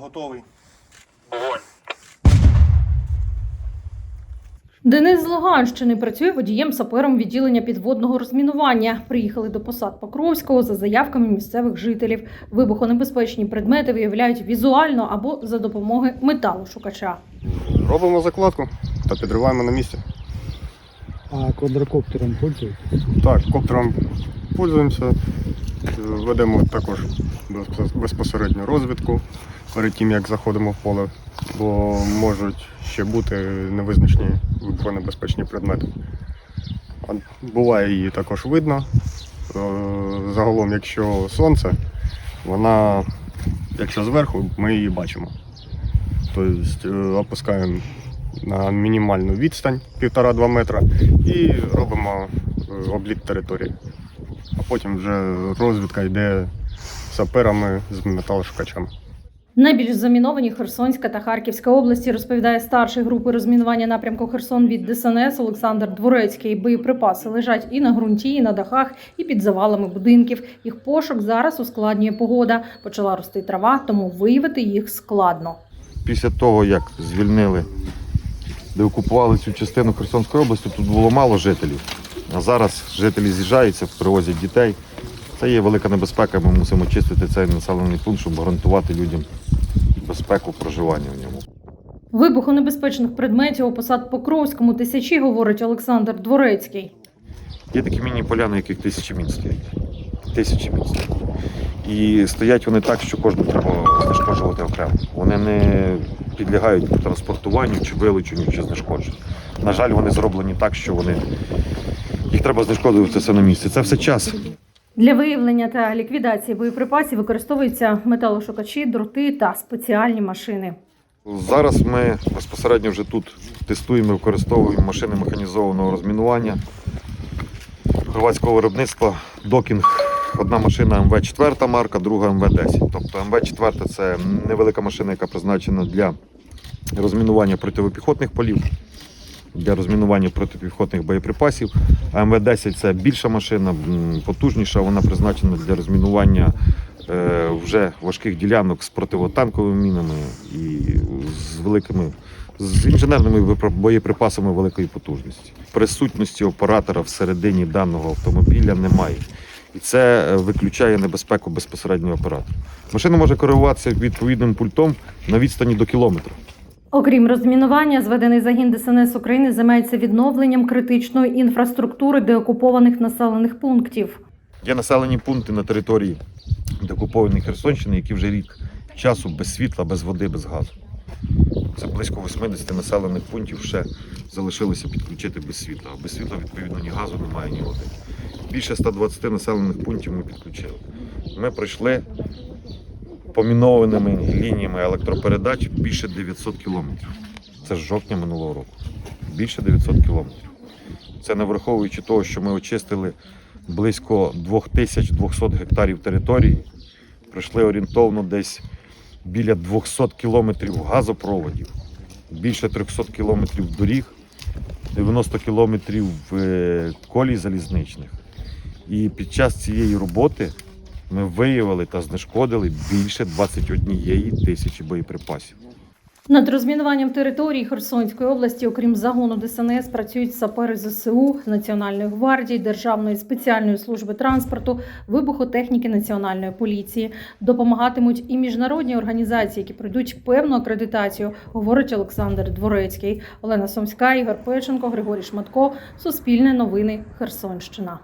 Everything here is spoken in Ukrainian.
Готовий. Вогонь. Денис з Луганщини працює водієм сапером відділення підводного розмінування. Приїхали до посад Покровського за заявками місцевих жителів. Вибухонебезпечні предмети виявляють візуально або за допомогою металошукача. Робимо закладку та підриваємо на місці. А квадрокоптером пользуєтесь? Так, коптером пользуємося. Ведемо також безпосередню розвідку перед тим, як заходимо в поле, бо можуть ще бути невизначені вибухонебезпечні предмети. Буває її також видно. Е, Загалом, якщо сонце, вона, якщо зверху, ми її бачимо. Тобто е, опускаємо на мінімальну відстань 1,5-2 метра і робимо е, обліт території. А потім вже розвідка йде саперами з металошукачами. Найбільш заміновані Херсонська та Харківська області, розповідає старший групи розмінування напрямку Херсон від ДСНС Олександр Дворецький. Боєприпаси лежать і на ґрунті, і на дахах, і під завалами будинків. Їх пошук зараз ускладнює погода. Почала рости трава, тому виявити їх складно. після того, як звільнили, деокупували цю частину Херсонської області, тут було мало жителів. А зараз жителі з'їжджаються, привозять дітей. Це є велика небезпека. Ми мусимо чистити цей населений пункт, щоб гарантувати людям безпеку проживання в ньому. Вибухонебезпечних предметів у посад Покровському тисячі, говорить Олександр Дворецький. Є такі міні-поля, на яких тисячі мін стоять. Тисячі мін стоять. І стоять вони так, що кожну треба знешкоджувати окремо. Вони не підлягають транспортуванню чи вилученню, чи знешкодженню. На жаль, вони зроблені так, що вони їх треба знешкоджувати все на місці. Це все час. Для виявлення та ліквідації боєприпасів використовуються металошукачі, дроти та спеціальні машини. Зараз ми безпосередньо вже тут тестуємо і використовуємо машини механізованого розмінування хорватського виробництва. Докінг. Одна машина МВ-4 марка, друга МВ-10. Тобто МВ-4 це невелика машина, яка призначена для розмінування протипіхотних полів, для розмінування протипіхотних боєприпасів. А МВ-10 це більша машина, потужніша, вона призначена для розмінування е, вже важких ділянок з противотанковими мінами і з великими з інженерними боєприпасами великої потужності. Присутності оператора всередині даного автомобіля немає. І це е, виключає небезпеку безпосереднього оператора. Машина може керуватися відповідним пультом на відстані до кілометра. Окрім розмінування, зведений загін ДСНС України займається відновленням критичної інфраструктури деокупованих населених пунктів. Є населені пункти на території деокупованої Херсонщини, які вже рік часу без світла, без води, без газу. Це близько 80 населених пунктів ще залишилося підключити без світла. А без світла, відповідно, ні газу немає, ні води. Більше 120 населених пунктів ми підключили. Ми пройшли помінованими лініями електропередач більше 900 кілометрів. Це з жовтня минулого року. Більше 900 кілометрів. Це не враховуючи того, що ми очистили близько 2200 гектарів території, пройшли орієнтовно десь біля 200 кілометрів газопроводів, більше 300 кілометрів доріг, 90 кілометрів е, колій залізничних. І під час цієї роботи ми виявили та знешкодили більше 21 тисячі боєприпасів. Над розмінуванням території Херсонської області, окрім загону ДСНС, працюють сапери ЗСУ, Національної гвардії, Державної спеціальної служби транспорту, вибухотехніки Національної поліції. Допомагатимуть і міжнародні організації, які пройдуть певну акредитацію, говорить Олександр Дворецький. Олена Сомська, Ігор Печенко, Григорій Шматко. Суспільне новини. Херсонщина.